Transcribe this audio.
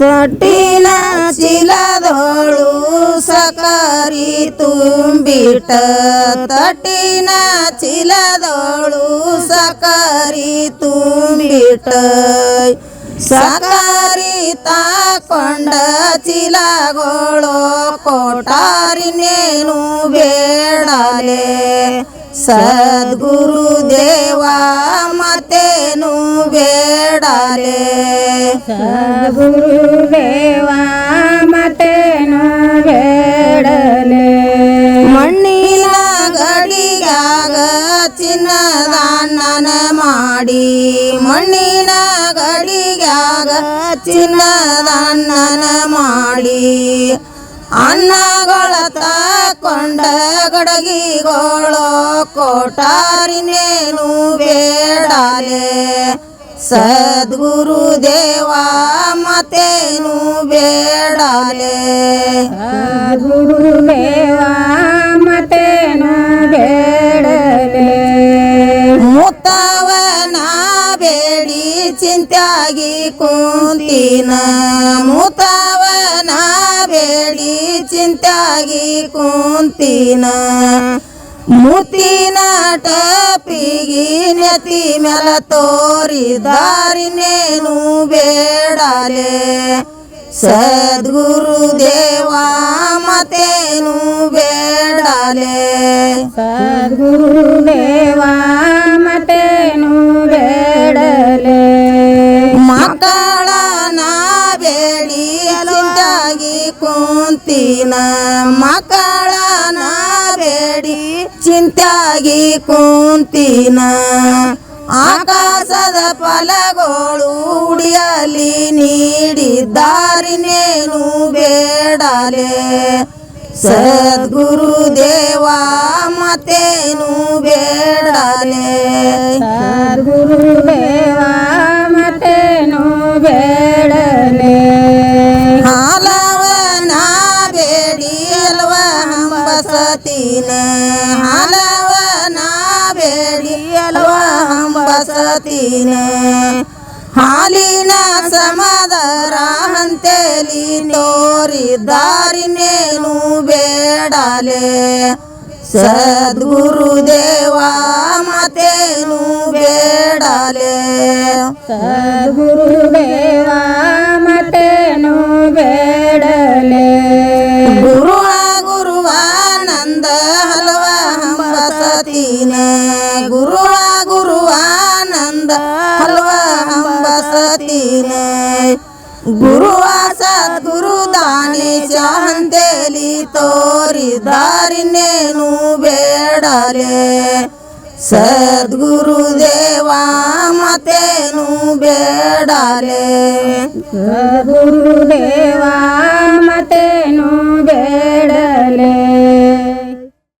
ತೊಟ್ಟಿನ ಚೀಲದೋಳು ಸಕರಿ ತುಂಬಿಟ ತೊಟ್ಟಿನ ಚೀಲದೋಳು ಸಕರಿ ತುಂಬಿಟ ಸಕರಿ ತಾಕೊಂಡ ಚೀಲಗಳು ಕೊಟಾರಿನೇನು ಬೇಡಲೆ. ಸದ್ಗುರು ದೇವ ಮತ್ತೇನು ಬೇಡಲೆ. ಗುರುದೇವ ಮತ್ತೇನು ಬೇಡಲೆ ಮಣ್ಣಿನ ಗಡಿಯಾಗ ಚಿನ್ನದಾನನ ಮಾಡಿ ಮಣ್ಣಿನ ಗಡಿಯಾಗ ಚಿನ್ನದಾನನ ಮಾಡಿ ಅನ್ನಗಳ ತಕೊಂಡ ಗಡಗಿಗಳು, ಕೊಟಾರಿನೇನು ಬೇಡಲೆ ಸದ್ಗುರು ದೇವ ಮತೇನು ಬೇಡಲೆ? ಗುರುದೇವ ಮತೇನು ಬೇಡಲೆ? ಮುತ್ತವನ ಬೇಡಿ ಚಿಂತಾಗಿ ಕುಂತಿನ. ಮುತ್ತವನ ಬೇಡಿ ಚಿಂತಾಗಿ ಕುಂತಿನ. ಮುತ್ತಿನ ಟಪಿಗಿ ನೆತಿ ಮ್ಯಾಲ ತೋರಿ ದಾರಿನೇನು ಬೇಡಲೆ. ಸದ್ಗುರು ದೇವಾ ಮತೇನು ಬೇಡಲೆ. ಸದ್ಗುರುದೇವ ಮತೇನು ಬೇಡಲೆ. ಮಕ್ಕಳ ನಾ ಬೇಡಿ ಕುಂತಿನ ಮಕ್ಕಳ ನಾ ಚಿಂತಾಗಿ ಕುಂತಿನ. ಆಕಾಶದ ಫಲಗಳು ಉಡಿಯಲಿ ನೀಡಿದ್ದಾರಿನೇನು ಬೇಡಲೆ. ಸದ್ಗುರು ದೇವ ಮತ್ತೇನು ಬೇಡಲೆ. ಸದ್ಗುರುದೇವ ಮತ್ತೇನು ಬೇಡಲೆ ಹಂಬಸತೀನ ಹಾಲವನ ಬೇಡಿ ಬಸತಿನೆ. ಹಾಲಿನ ಸಮದರ ಹಂತೇಲಿ ತೋರಿದಾರಿನೇನು ಬೇಡಲೆ. ಸದ್ಗುರು ದೇವ ಮತೇನು ಬೇಡಲೆ. ಸದ್ಗುರುದೇವ ಮತೇನು ಬೇಡಲೆ ಹಂಬಸತೀನ ಗುರುವ ಗುರುವಾನಂದ ಹಲವ ಹಂಬಸತೀನ ಗುರುವ ಸದ್ಗುರು ದಾನಿ ಶಾಂತೇಲಿ ತೋರಿದಾರಿನೇನು ಬೇಡಲೆ. ಸದ್ಗುರು ದೇವ ಮತೇನು ಬೇಡಲೆ. ಸದ್ಗುರುದೇವ